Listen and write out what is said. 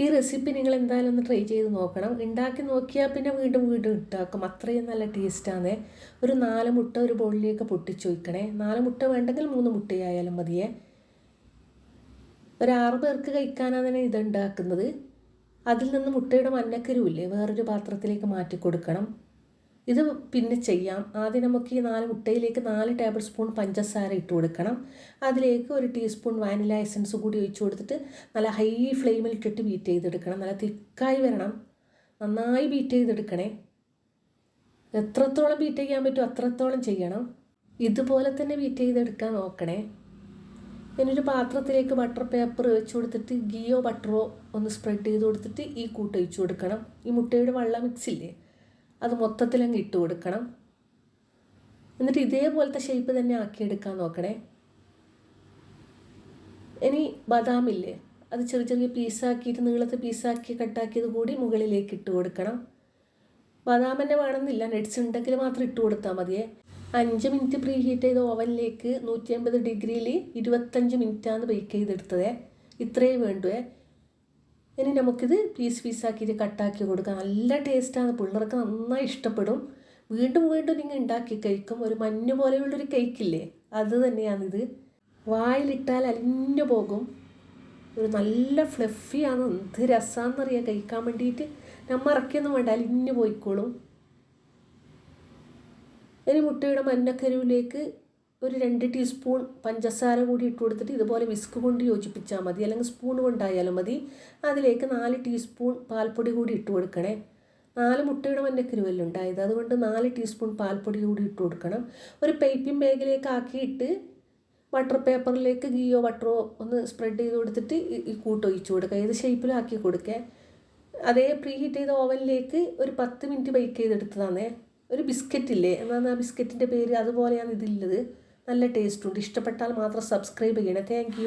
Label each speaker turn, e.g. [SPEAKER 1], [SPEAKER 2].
[SPEAKER 1] ഈ റെസിപ്പി നിങ്ങൾ എന്തായാലും ഒന്ന് ട്രൈ ചെയ്ത് നോക്കണം. ഉണ്ടാക്കി നോക്കിയാൽ പിന്നെ വീണ്ടും വീണ്ടും ഉണ്ടാക്കും അത്രയും നല്ല ടേസ്റ്റാണ് ഒരു നാല് മുട്ട ഒരു ബോളിലേക്ക് പൊട്ടിച്ചു വയ്ക്കണേ നാല് മുട്ട വേണ്ടെങ്കിൽ മൂന്ന് മുട്ടയായാലും മതിയേ. ഒരു ആറ് പേർക്ക് കഴിക്കാനാണ് ഇത് ഉണ്ടാക്കുന്നത് അതിൽ നിന്ന് മുട്ടയുടെ മഞ്ഞക്കരുവില്ലേ? വേറൊരു പാത്രത്തിലേക്ക് മാറ്റി കൊടുക്കണം ഇത് പിന്നെ ചെയ്യാം. ആദ്യം നമുക്ക് ഈ നാല് മുട്ടയിലേക്ക് നാല് ടേബിൾ സ്പൂൺ പഞ്ചസാര ഇട്ട് കൊടുക്കണം. അതിലേക്ക് ഒരു ടീസ്പൂൺ വാനില എസൻസ് കൂടി ഒഴിച്ച് കൊടുത്തിട്ട് നല്ല ഹൈ ഫ്ലെയിമിൽ ഇട്ടിട്ട് ബീറ്റ് ചെയ്തെടുക്കണം. നല്ല തിക്കായി വരണം. നന്നായി ബീറ്റ് ചെയ്തെടുക്കണേ. എത്രത്തോളം ബീറ്റ് ചെയ്യാൻ പറ്റുമോ അത്രത്തോളം ചെയ്യണം. ഇതുപോലെ തന്നെ ബീറ്റ് ചെയ്തെടുക്കാൻ നോക്കണേ. ഞാനൊരു പാത്രത്തിലേക്ക് ബട്ടർ പേപ്പർ വെച്ച് കൊടുത്തിട്ട് ഗീയോ ബട്ടറോ ഒന്ന് സ്പ്രെഡ് ചെയ്ത് കൊടുത്തിട്ട് ഈ കൂട്ട് ഒഴിച്ചു കൊടുക്കണം. ഈ മുട്ടയുടെ വെള്ളം മിക്സ് ഇല്ലേ? അത് മൊത്തത്തിലങ്ങ് ഇട്ട് കൊടുക്കണം. എന്നിട്ട് ഇതേപോലത്തെ ഷേപ്പ് തന്നെ ആക്കിയെടുക്കാൻ നോക്കണേ. ഇനി ബദാമില്ലേ? അത് ചെറിയ ചെറിയ പീസാക്കിയിട്ട് നീളത്തെ പീസാക്കി കട്ടാക്കിയത് കൂടി മുകളിലേക്ക് ഇട്ട് കൊടുക്കണം. ബദാം തന്നെ വേണമെന്നില്ല. നെഡ്സ് ഉണ്ടെങ്കിൽ മാത്രം ഇട്ട് കൊടുത്താൽ മതിയേ. അഞ്ച് മിനിറ്റ് പ്രീ ഹീറ്റ് ചെയ്ത ഓവനിലേക്ക് നൂറ്റി അമ്പത് ഡിഗ്രിയിൽ ഇരുപത്തഞ്ച് മിനിറ്റാണ് ബേക്ക് ചെയ്തെടുത്തത്. ഇത്രയേ വേണ്ടുവേ ഇനി നമുക്കിത് പീസ് പീസാക്കിയിട്ട് കട്ടാക്കി കൊടുക്കാം. നല്ല ടേസ്റ്റാണ് പിള്ളേർക്ക് നന്നായി ഇഷ്ടപ്പെടും. വീണ്ടും വീണ്ടും നിങ്ങൾ ഉണ്ടാക്കി കഴിക്കും. ഒരു മഞ്ഞ് പോലെയുള്ളൊരു കേക്കില്ലേ അത് തന്നെയാണിത്. വായിലിട്ടാൽ അലിഞ്ഞു പോകും. ഒരു നല്ല ഫ്ലഫിയാണ് എന്ത് രസമാണെന്നറിയാം കഴിക്കാൻ വേണ്ടിയിട്ട്. നമ്മ ഇറക്കിയൊന്നും വേണ്ട. അലിഞ്ഞു പോയിക്കോളും. ഇനി മുട്ടയുടെ മഞ്ഞക്കരുവിലേക്ക് ഒരു രണ്ട് ടീസ്പൂൺ പഞ്ചസാര കൂടി ഇട്ട് കൊടുത്തിട്ട് ഇതുപോലെ വിസ്ക് കൊണ്ട് യോജിപ്പിച്ചാൽ മതി. അല്ലെങ്കിൽ സ്പൂൺ കൊണ്ടായാലും മതി. അതിലേക്ക് നാല് ടീസ്പൂൺ പാൽപ്പൊടി കൂടി ഇട്ട് കൊടുക്കണേ. നാല് മുട്ടയുടെ മഞ്ഞക്കരുവല്ല ഉണ്ടായത്. അതുകൊണ്ട് നാല് ടീസ്പൂൺ പാൽപ്പൊടി കൂടി ഇട്ട് കൊടുക്കണം. ഒരു പേപ്പിംഗ് ബാഗിലേക്ക് ആക്കിയിട്ട് വട്ടർ പേപ്പറിലേക്ക് ഗീയോ വട്ടറോ ഒന്ന് സ്പ്രെഡ് ചെയ്ത് കൊടുത്തിട്ട് ഈ കൂട്ട് ഒഴിച്ച് കൊടുക്കുക. ഏത് ഷേപ്പിലാക്കി കൊടുക്കുക. അതേ പ്രീ ഹീറ്റ് ചെയ്ത ഓവനിലേക്ക് ഒരു പത്ത് മിനിറ്റ് ബേക്ക് ചെയ്തെടുത്തതാണേ. ഒരു ബിസ്ക്കറ്റ് ഇല്ലേ? എന്നാണ് ആ ബിസ്ക്കറ്റിന്റെ പേര്. അതുപോലെയാണ് ഇതിലുള്ളത്. നല്ല ടേസ്റ്റ് ഉണ്ട്. ഇഷ്ടപ്പെട്ടാൽ മാത്രം സബ്സ്ക്രൈബ് ചെയ്യണേ. താങ്ക്